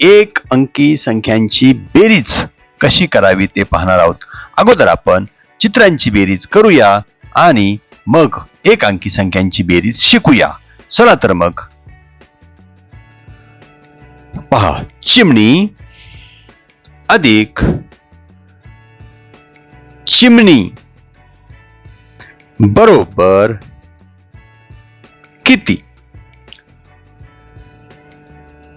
एक अंकी संख्यांची बेरीज कशी करावी ते पाहणार आहोत. अगोदर आपण चित्रांची बेरीज करूया आणि मग एक अंकी संख्यांची बेरीज शिकूया. चला तर मग. पहा चिमणी अधिक चिमणी बरोबर किती?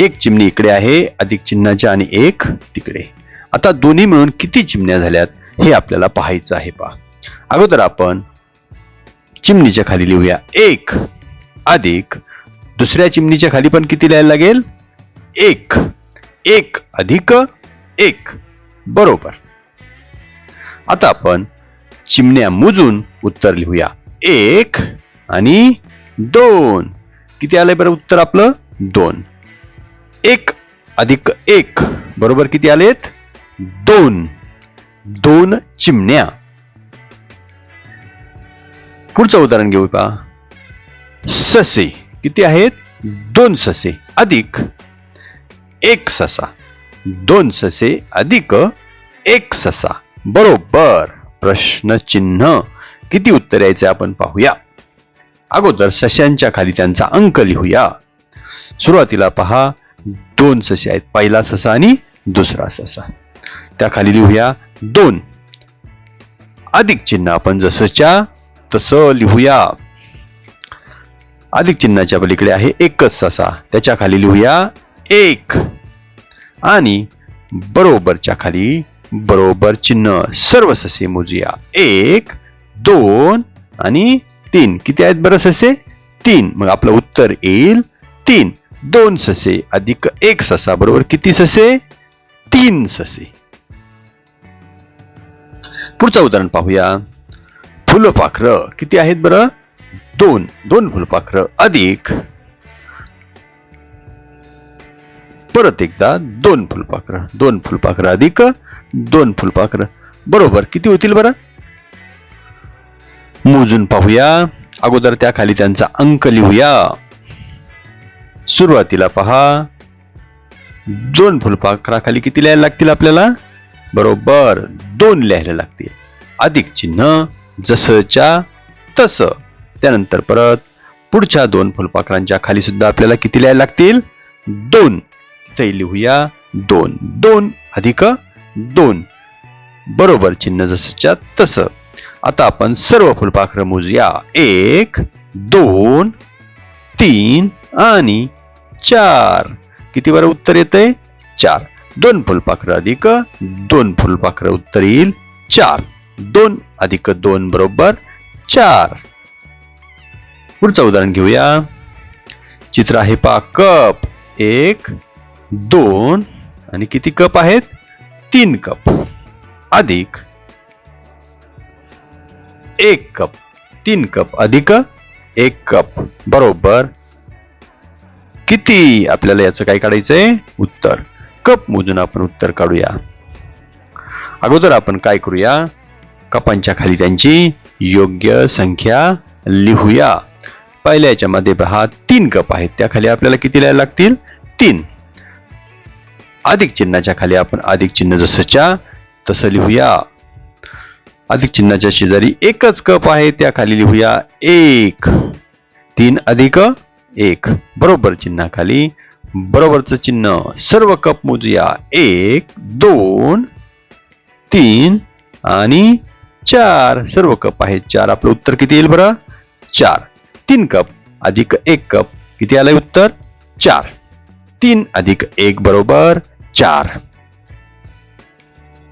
एक चिमणी इकडे आहे अधिक चिन्हाच्या आणि एक तिकडे. आता दोन्ही मिळून किती चिमण्या झाल्यात हे आपल्याला पाहायचं आहे पहा. अगोदर आपण चिमणीच्या खाली लिहूया. एक अधिक. दुसऱ्या चिमणीच्या खाली पण किती लिहायला लागेल? एक. एक अधिक एक. बरोबर. आता आपण चिमण्या मोजून उत्तर लिहूया. एक आणि दोन. किती आलंय बरं उत्तर आपलं? दोन. एक अधिक एक. बरोबर किती आलेत? दोन. दोन चिमण्या. पुढचं उदाहरण घेऊ पहा. ससे. किती आहेत? दोन ससे. अधिक एक ससा. दोन ससे अधिक एक ससा. बरोबर. प्रश्न चिन्ह किती उत्तर यायचे आपण पाहूया. अगोदर सशांच्या खाली त्यांचा अंक लिहूया. सुरुवातीला पहा. दोन ससे आहेत. पहिला ससा आणि दुसरा ससा. त्या खाली लिहूया दोन. अधिक चिन्ह आपण जसंच्या तसं लिहूया. अधिक चिन्हाच्या पलीकडे आहे एकच ससा. त्याच्याखाली लिहूया एक. आणि बरोबरच्या खाली बरोबर चिन्ह. सर्व ससे मोजूया. एक दोन आणि तीन. किती आहेत बरं ससे? तीन. मग आपलं उत्तर येईल तीन. दोन ससे अधिक एक ससा बरोबर? किती ससे? तीन ससे. पुढचं उदाहरण पाहूया. फुलपाखर किती आहेत बरं? दोन. दोन फुलपाखर. अधिक. परत एकदा दोन फुलपाखर. दोन फुलपाखर अधिक दोन फुलपाखर. बरोबर? किती होतील बरं? मोजून पाहूया. अगोदर त्या खाली त्यांचा अंक लिहूया. सुरुवातीला पहा. दोन फुलपाखराखाली किती लिहायला लागतील आपल्याला? बरोबर दोन लिहायला लागतील. अधिक चिन्ह जसच्या तस. त्यानंतर परत पुढच्या दोन फुलपाखरांच्या खाली सुद्धा आपल्याला किती लिहायला लागतील? दोन. तिथे लिहूया दोन. दोन अधिक दोन. बरोबर चिन्ह जसच्या तस. आता आपण सर्व फुलपाखरं मोजूया. एक दोन तीन आणि चार. किती बरं उत्तर येतंय? चार. दोन फुलपाखरं अधिक दोन फुलपाखरं उत्तर येईल चार. दोन अधिक दोन बरोबर चार. पुढचं उदाहरण घेऊया. चित्र आहे पा कप. एक दोन आणि किती कप आहेत? तीन कप. अधिक एक कप. तीन कप अधिक एक कप. बरोबर किती? आपल्याला याचं काय काढायचंय? उत्तर. कप मोजून आपण उत्तर काढूया. अगोदर आपण काय करूया? कपांच्या खाली त्यांची योग्य संख्या लिहूया. पहिल्या याच्यामध्ये पहा तीन कप आहेत. त्याखाली आपल्याला किती लिहायला लागतील? तीन. अधिक चिन्हाच्या खाली आपण अधिक चिन्ह जसंच्या तसं लिहूया. अधिक चिन्हाच्या शेजारी एकच कप आहे. त्या खाली लिहूया एक. तीन अधिक एक. बरोबर चिन्हाखाली. बरोबरचं चिन्ह सर्व कप मोजूया. एक दोन तीन आणि चार. सर्व कप आहेत. चार. आपलं उत्तर किती येईल बरं? चार. तीन कप अधिक एक कप. किती आलंय उत्तर? चार. तीन अधिक एक बरोबर चार.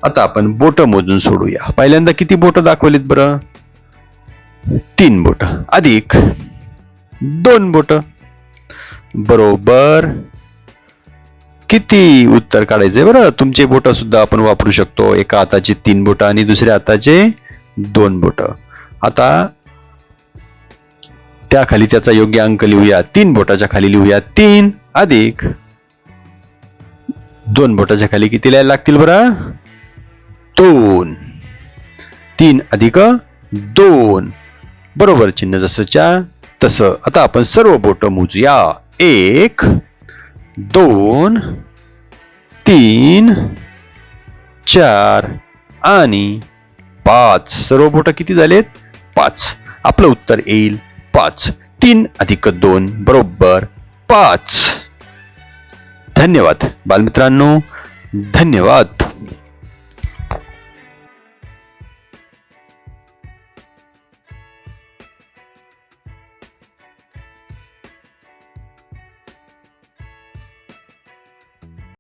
आता आपण बोट मोजून सोडूया. पहिल्यांदा किती बोट दाखवलीत बरं? तीन बोट. अधिक दोन बोट. बरोबर. किती उत्तर काढायचे बरं? तुमचे बोट सुद्धा आपण वापरू शकतो. एका हाताचे तीन बोट आणि दुसऱ्या हाताचे दोन बोट. आता त्याखाली त्याचा योग्य अंक लिहूया. तीन बोटाच्या खाली लिहूया. तीन अधिक दोन बोटाच्या खाली किती लिहायला लागतील बरं? दोन. तीन अधिक दोन. बरोबर चिन्ह जसंच्या तसं. आता आपण सर्व बोट मोजूया. एक दोन तीन चार आणि पाच. सर्व बोट किती झालेत? पाच. आपलं उत्तर येईल पाच. तीन अधिक दोन बरोबर पाच. धन्यवाद. बालमित्रांनो धन्यवाद.